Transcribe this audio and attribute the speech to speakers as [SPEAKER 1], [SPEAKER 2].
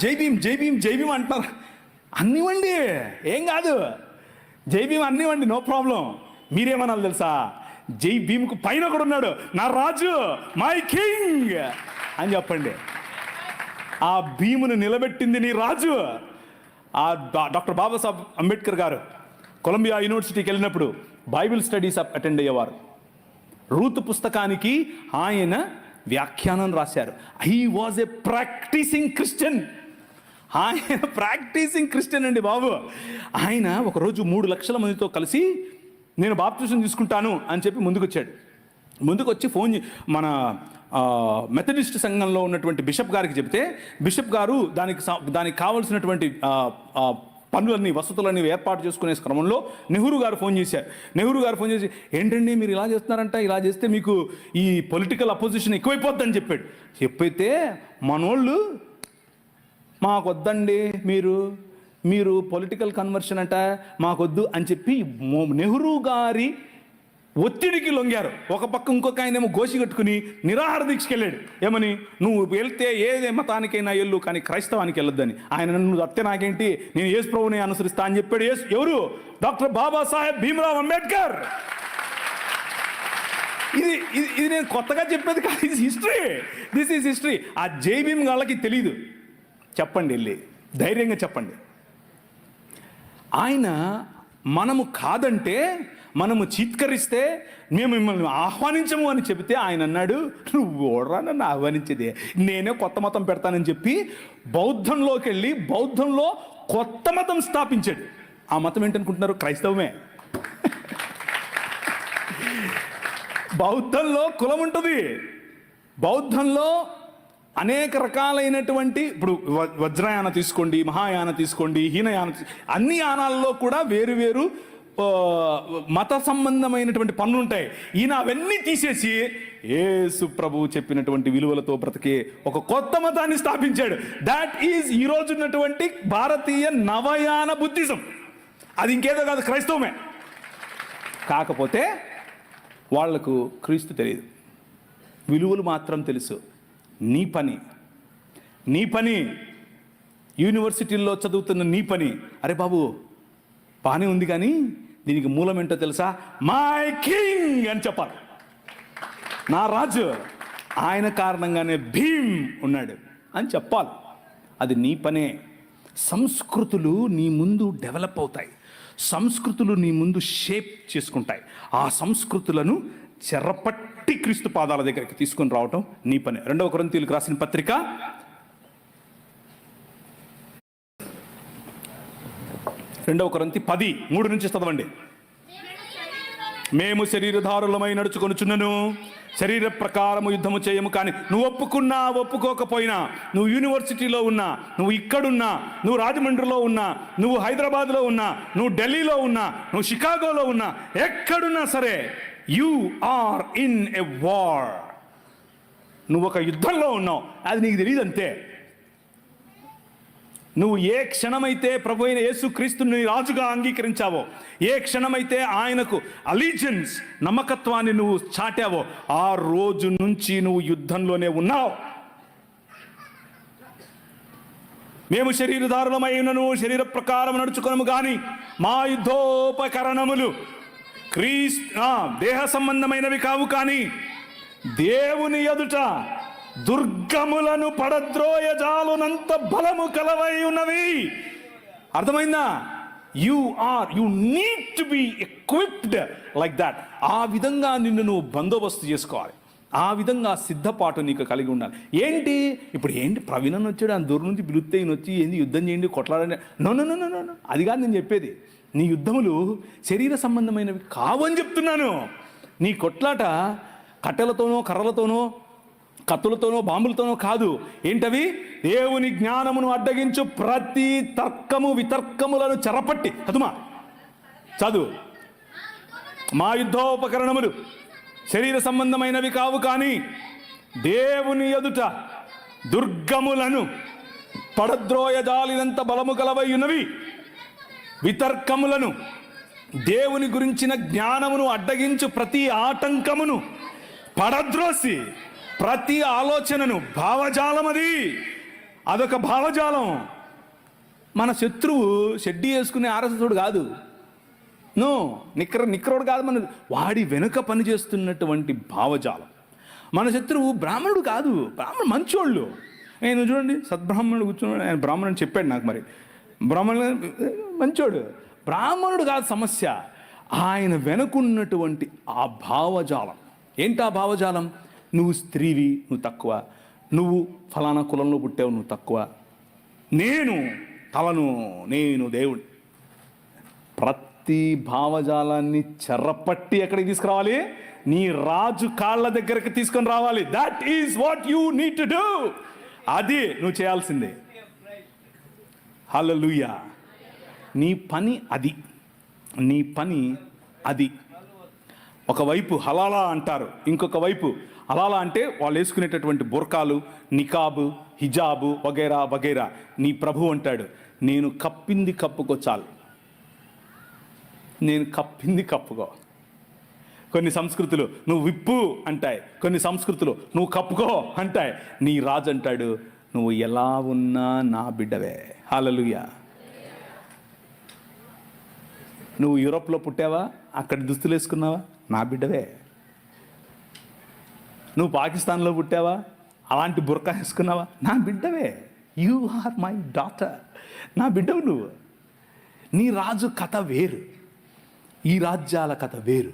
[SPEAKER 1] జై భీమ్ జై భీమ్ జై భీమ్ అంటున్నారు అన్నివ్వండి ఏం కాదు. జై భీమ్ అన్నివ్వండి నో ప్రాబ్లం. మీరేమనాలి తెలుసా? జై భీమ్కు పైన కూడా ఉన్నాడు. నా రాజు మై కింగ్. అని చెప్పండి. ఆ భీమును నిలబెట్టింది నీ రాజు. ఆ డాక్టర్ బాబాసాహెబ్ అంబేద్కర్ గారు కొలంబియా యూనివర్సిటీకి వెళ్ళినప్పుడు బైబిల్ స్టడీస్ అటెండ్ అయ్యేవారు. రూత్ పుస్తకానికి ఆయన వ్యాఖ్యానం రాశారు. He was a practicing Christian. ఆయన ప్రాక్టీసింగ్ క్రిస్టియన్ అండి బాబు. ఆయన ఒకరోజు మూడు లక్షల మందితో కలిసి నేను బాప్తిజం తీసుకుంటాను అని చెప్పి ముందుకొచ్చాడు. ముందుకొచ్చి ఫోన్ మన మెథడిస్ట్ సంఘంలో ఉన్నటువంటి బిషప్ గారికి చెప్తే బిషప్ గారు దానికి దానికి కావలసినటువంటి పనులన్నీ వసతులన్నీ ఏర్పాటు చేసుకునే క్రమంలో నెహ్రూ గారు ఫోన్ చేశారు. నెహ్రూ గారు ఫోన్ చేసి ఏంటండి మీరు ఇలా చేస్తున్నారంట? ఇలా చేస్తే మీకు ఈ పొలిటికల్ అపోజిషన్ ఎక్కువైపోద్దని చెప్పాడు. చెప్పైతే మనోళ్ళు మాకొద్దండి మీరు మీరు పొలిటికల్ కన్వర్షన్ అంట మాకొద్దు అని చెప్పి నెహ్రూ గారి ఒత్తిడికి లొంగారు. ఒక పక్క ఇంకొక ఆయన ఏమో గోసి కట్టుకుని నిరాహార దీక్షకి వెళ్ళాడు ఏమని? నువ్వు వెళ్తే ఏ మతానికైనా వెళ్ళు కానీ క్రైస్తవానికి వెళ్ళొద్దని. ఆయన నువ్వు అత్తే నాకేంటి? నేను యేసు ప్రభుని అనుసరిస్తా అని చెప్పాడు యేసు ఎవరు? డాక్టర్ బాబాసాహెబ్ భీమరావ్ అంబేద్కర్. ఇది ఇది ఇది నేను కొత్తగా చెప్పేది కాదు ఇది హిస్టరీ. దిస్ ఈజ్ హిస్టరీ ఆ జై భీమ్ వాళ్ళకి తెలియదు చెప్పండి వెళ్ళి. ధైర్యంగా చెప్పండి. ఆయన మనము కాదంటే మనము చీత్కరిస్తే మేము మిమ్మల్ని ఆహ్వానించము అని చెబితే ఆయన అన్నాడు నువ్వు ఓడరా నన్ను ఆహ్వానించేది. నేనే కొత్త మతం పెడతానని చెప్పి బౌద్ధంలోకి వెళ్ళి బౌద్ధంలో కొత్త మతం స్థాపించాడు. ఆ మతం ఏంటనుకుంటున్నారు? క్రైస్తవమే. బౌద్ధంలో కులం ఉంటుంది. బౌద్ధంలో అనేక రకాలైనటువంటి ఇప్పుడు వజ్రయాన తీసుకోండి మహాయాన తీసుకోండి హీనయాన అన్ని యానాల్లో కూడా వేరు వేరు మత సంబంధమైనటువంటి పనులు ఉంటాయి. ఈయన అవన్నీ తీసేసి ఏసు ప్రభు చెప్పినటువంటి విలువలతో బ్రతికే ఒక కొత్త మతాన్ని స్థాపించాడు. దాట్ ఈజ్ ఈ రోజు ఉన్నటువంటి భారతీయ నవయాన బుద్ధిజం. అది ఇంకేదో కాదు క్రైస్తవమే. కాకపోతే వాళ్ళకు క్రీస్తు తెలియదు విలువలు మాత్రం తెలుసు. నీ పని. నీ పని. యూనివర్సిటీల్లో చదువుతున్న నీ పని. అరే బాబు బాగానే ఉంది కానీ దీనికి మూలం ఏంటో తెలుసా? మై కింగ్ అని చెప్పాలి. నా రాజు ఆయన కారణంగానే భీమ్ ఉన్నాడు అని చెప్పాలి. అది నీ పనే. సంస్కృతులు నీ ముందు డెవలప్ అవుతాయి. సంస్కృతులు నీ ముందు షేప్ చేసుకుంటాయి. ఆ సంస్కృతులను చెరపట్టి క్రీస్తు పాదాల దగ్గరికి తీసుకొని రావటం నీ పని. రెండవ కొరంతీలకు రాసిన పత్రిక. రెండవ కొరంతి పది మూడు నుంచి చదవండి. మేము శరీరధారులమై నడుచుకొనుచున్నను. శరీర ప్రకారము యుద్ధము చేయము కానీ నువ్వు ఒప్పుకున్నా ఒప్పుకోకపోయినా నువ్వు యూనివర్సిటీలో ఉన్నా నువ్వు ఇక్కడున్నా నువ్వు రాజమండ్రిలో ఉన్నా నువ్వు హైదరాబాద్లో ఉన్నా నువ్వు ఢిల్లీలో ఉన్నా నువ్వు షికాగోలో ఉన్నా ఎక్కడున్నా సరే you are in a war నువ్వు ఒక యుద్ధంలో ఉన్నావు. అది నీకు తెలియదు అంతే నువ్వు ఏ క్షణమైతే ప్రభు అయిన యేసుక్రీస్తుని రాజుగా అంగీకరించావో ఏ క్షణమైతే ఆయనకు అలీజెన్స్ నమ్మకత్వాన్ని నువ్వు చాటావో ఆ రోజు నుంచి నువ్వు యుద్ధంలోనే ఉన్నావు. మేము శరీరధారులమైనను శరీర ప్రకారం నడుచుకోము కానీ మా యుద్ధోపకరణములు క్రీస్ దేహ సంబంధమైనవి కావు కానీ దేవుని ఎదుట దుర్గములను పడద్రోయజాలునంత బలము కలవై ఉన్నవి. అర్థమైందా? You are you need to be equipped like that ఆ విధంగా నిన్ను నువ్వు బందోబస్తు చేసుకోవాలి. ఆ విధంగా సిద్ధపాటు నీకు కలిగి ఉండాలి. ఏంటి? ఇప్పుడు ఏంటి? ప్రవీణన్ వచ్చాడు ఆ దూరం నుంచి పిలుస్తే ఈయన వచ్చి ఏంది యుద్ధం చేయండి కొట్లాడని నన్ను నన్ను నో నో నో, నో అది కాదు నేను చెప్పేది. నీ యుద్ధములు శరీర సంబంధమైనవి కావు అని చెప్తున్నాను. నీ కొట్లాట కట్టెలతోనో కర్రలతోనో కత్తులతోనో బాంబులతోనో కాదు. ఏంటవి? దేవుని జ్ఞానమును అడ్డగించు ప్రతి తర్కము వితర్కములను చెరపట్టి. చదుమా చదువు. మా యుద్ధోపకరణములు శరీర సంబంధమైనవి కావు కానీ దేవుని ఎదుట దుర్గములను పడద్రోయజాలినంత బలము కలవై ఉన్నవి. వితర్కములను దేవుని గురించిన జ్ఞానమును అడ్డగించు ప్రతి ఆటంకమును పడద్రోసి ప్రతి ఆలోచనను భావజాలం అది అదొక భావజాలం. మన శత్రువు షెడ్డీ వేసుకునే ఆరసుడు కాదు. నో నిక్ర నిక్రోడు కాదు మన వాడి వెనుక పనిచేస్తున్నటువంటి భావజాలం. మన శత్రువు బ్రాహ్మణుడు కాదు. బ్రాహ్మణుడు మంచోళ్ళు. నేను చూడండి సద్బ్రాహ్మణుడు కూర్చున్నాడు. ఆయన బ్రాహ్మణుడు చెప్పాడు నాకు మరి. బ్రాహ్మణుడు మంచోడు. బ్రాహ్మణుడు కాదు సమస్య. ఆయన వెనుకున్నటువంటి ఆ భావజాలం. ఏంటి ఆ భావజాలం? నువ్వు స్త్రీవి నువ్వు తక్కువ. నువ్వు ఫలానా కులంలో పుట్టావు నువ్వు తక్కువ. నేను తలను నేను దేవుడు ప్రతి భావజాలాన్ని చెర్రపట్టి ఎక్కడికి తీసుకురావాలి? నీ రాజు కాళ్ళ దగ్గరికి తీసుకొని రావాలి. That is what you need to do అది నువ్వు చేయాల్సిందే. హల్లెలూయా. నీ పని అది. నీ పని అది. ఒకవైపు హలాలా అంటారు ఇంకొక వైపు అలాలా అంటే వాళ్ళు వేసుకునేటటువంటి బుర్కాలు నికాబు హిజాబు వగైరా వగైరా. నీ ప్రభు అంటాడు నేను కప్పింది కప్పుకో చాలు. నేను కప్పింది కప్పుకో. కొన్ని సంస్కృతులు నువ్వు విప్పు అంటాయి కొన్ని సంస్కృతులు నువ్వు కప్పుకో అంటాయి. నీ రాజు అంటాడు నువ్వు ఎలా ఉన్నా నా బిడ్డవే. హాలలుయా నువ్వు యూరోప్లో పుట్టావా? అక్కడ దుస్తులు వేసుకున్నావా? నా బిడ్డవే. నువ్వు పాకిస్తాన్లో పుట్టావా? అలాంటి బుర్కా వేసుకున్నావా? నా బిడ్డవే. యు ఆర్ మై డాటర్ నా బిడ్డవు నువ్వు. నీ రాజు కథ వేరు. ఈ రాజ్యాల కథ వేరు.